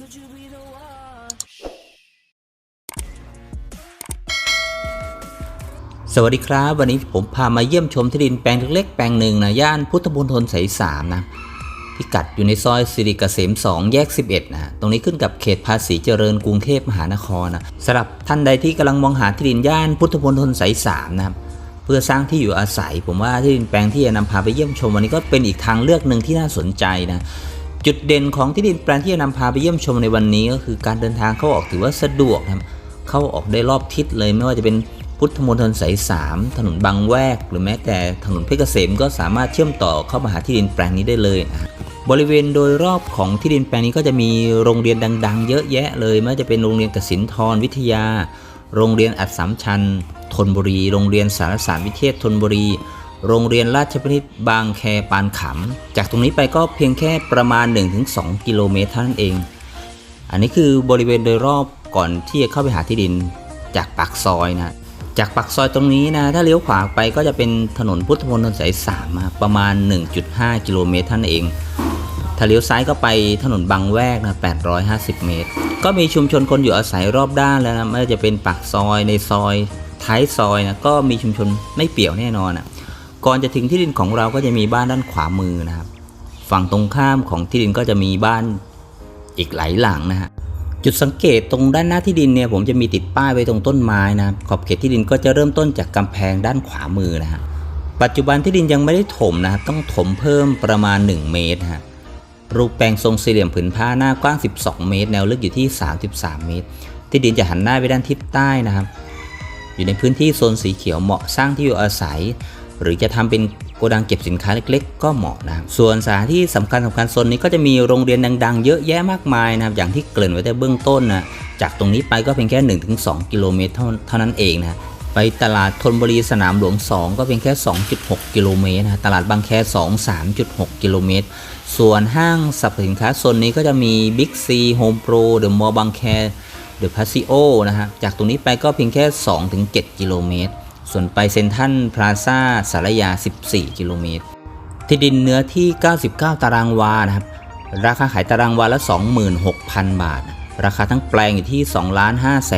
Could you be the one? สวัสดีครับ วันนี้ผมพามาเยี่ยมชมที่ดินแปลงเล็กๆแปลงหนึ่งนะย่านพุทธมณฑลสายสามนะพิกัดอยู่ในซอยสิริกเกษม 2 แยก 11 นะตรงนี้ขึ้นกับเขตภาษีเจริญกรุงเทพมหานครนะสำหรับท่านใดที่กำลังมองหาที่ดินย่านพุทธมณฑลสายสามนะครับเพื่อสร้างที่อยู่อาศัย ผมว่าที่ดินแปลงที่จะนำพาไปเยี่ยมชมวันนี้ก็เป็นอีกทางเลือกหนึ่งที่น่าสนใจนะ จุดเด่นของที่ดินแปลงที่จะนำพาไปเยี่ยมชมในวันนี้ก็คือการเดินทางเข้าออกถือว่าสะดวกนะครับเข้าออกได้รอบทิศเลยไม่ว่าจะเป็นพุทธมณฑลสายสามถนนบางแวก หรือแม้แต่ถนนเพชรเกษมก็สามารถเชื่อมต่อเข้ามาหาที่ดินแปลงนี้ได้เลยนะบริเวณโดยรอบของที่ดินแปลงนี้ก็จะมีโรงเรียนดัง ๆ เยอะแยะเลยไม่ว่าจะเป็นโรงเรียนกสินทรวิทยา โรงเรียนอัดสามชันธนบุรี โรงเรียนสารสารวิเทศธนบุรี โรงเรียนราชพฤกษ์บางแคปานขำ จากตรงนี้ไปก็เพียงแค่ประมาณ 1-2 กิโลเมตรเท่านั้นเอง อันนี้คือบริเวณโดยรอบก่อนที่จะเข้าไปหาที่ดินจากปากซอยนะ จากปากซอยตรงนี้นะ ถ้าเลี้ยวขวาไปก็จะเป็นถนนพุทธมณฑลสายสามประมาณ 1.5 กิโลเมตรท่านั้นเอง ถ้าเลี้ยวซ้ายก็ไปถนนบางแวกนะ 850 เมตร ก็มีชุมชนคนอยู่อาศัยรอบด้านแล้วนะ ไม่ว่าจะเป็นปากซอยในซอย ท้ายซอยนะ ก็มีชุมชนไม่เปี่ยวแน่นอนนะ ก่อนจะถึงที่ดินของเราก็จะมีบ้านด้านขวามือนะครับ ฝั่งตรงข้ามของที่ดินก็จะมีบ้านอีกหลายหลังนะฮะจุดสังเกตตรงด้านหน้าที่ดินเนี่ยผมจะมีติดป้ายไว้ตรงต้นไม้นะขอบเขตที่ดินก็จะเริ่มต้นจากกำแพงด้านขวามือนะฮะปัจจุบันที่ดินยังไม่ได้ถมนะครับต้องถมเพิ่มประมาณ 1 เมตรฮะรูปแปลงทรงสี่เหลี่ยมผืนผ้าหน้ากว้าง 12 เมตร แนวลึกอยู่ที่ 33 เมตร ที่ดินจะหันหน้าไปด้านทิศใต้นะครับ อยู่ในพื้นที่โซนสีเขียวเหมาะสร้างที่อยู่อาศัย หรือจะทำเป็นโกดังเก็บสินค้าเล็กๆ ก็เหมาะนะครับส่วนสถานที่สำคัญสำคัญโซนนี้ก็จะมีโรงเรียนดังๆ เยอะแยะมากมายนะครับอย่างที่เกริ่นไว้แต่เบื้องต้นนะจากตรงนี้ไปก็เพียงแค่ 1-2 กิโลเมตรเท่าเท่านั้นเองนะไปตลาดธนบุรีสนามหลวง 2 ก็เพียงแค่ 2.6 กิโลเมตรนะตลาดบางแค 2 3.6 กิโลเมตร ส่วนห้างสรรพสินค้าโซนนี้ก็จะมี Big C Home Pro The Mall บางแคเดอะพาซิโอนะฮะจากตรงนี้ไปก็เพียงแค่ 2-7 กิโลเมตร ส่วนไปเซนทัลพลาซ่าสารยา 14 กิโลเมตร ที่ดินเนื้อที่ 99 ตารางวานะครับ ราคาขายตารางวาละ 26,000 บาท ราคาทั้งแปลงอยู่ที่ 2 5 7 4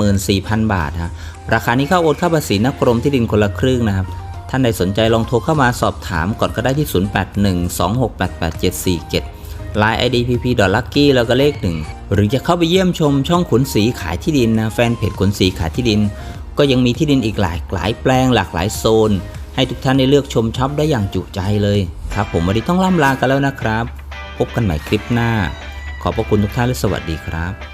0 0 0 บาทฮะราคานี้เข้าโอนค่าภาษีนักกรมที่ดินคนละครึ่งนะครับ ท่านใดสนใจลองโทรเข้ามาสอบถามก่อนก็ได้ที่ 0812688747 Line ID pp lucky แล้วก็เลขหนึ่งหรือจะเข้าไปเยี่ยมชมช่องขุนศรีขายที่ดินนะแฟนเพจขุนศรีขายที่ดิน ก็ยังมีที่ดินอีกหลายหลายแปลงหลากหลายโซน ให้ทุกท่านได้เลือกชมช็อปได้อย่างจุใจเลยครับ ผมวันนี้ต้องล่ำลากันแล้วนะครับ พบกันใหม่คลิปหน้า ขอบพระคุณทุกท่านและสวัสดีครับ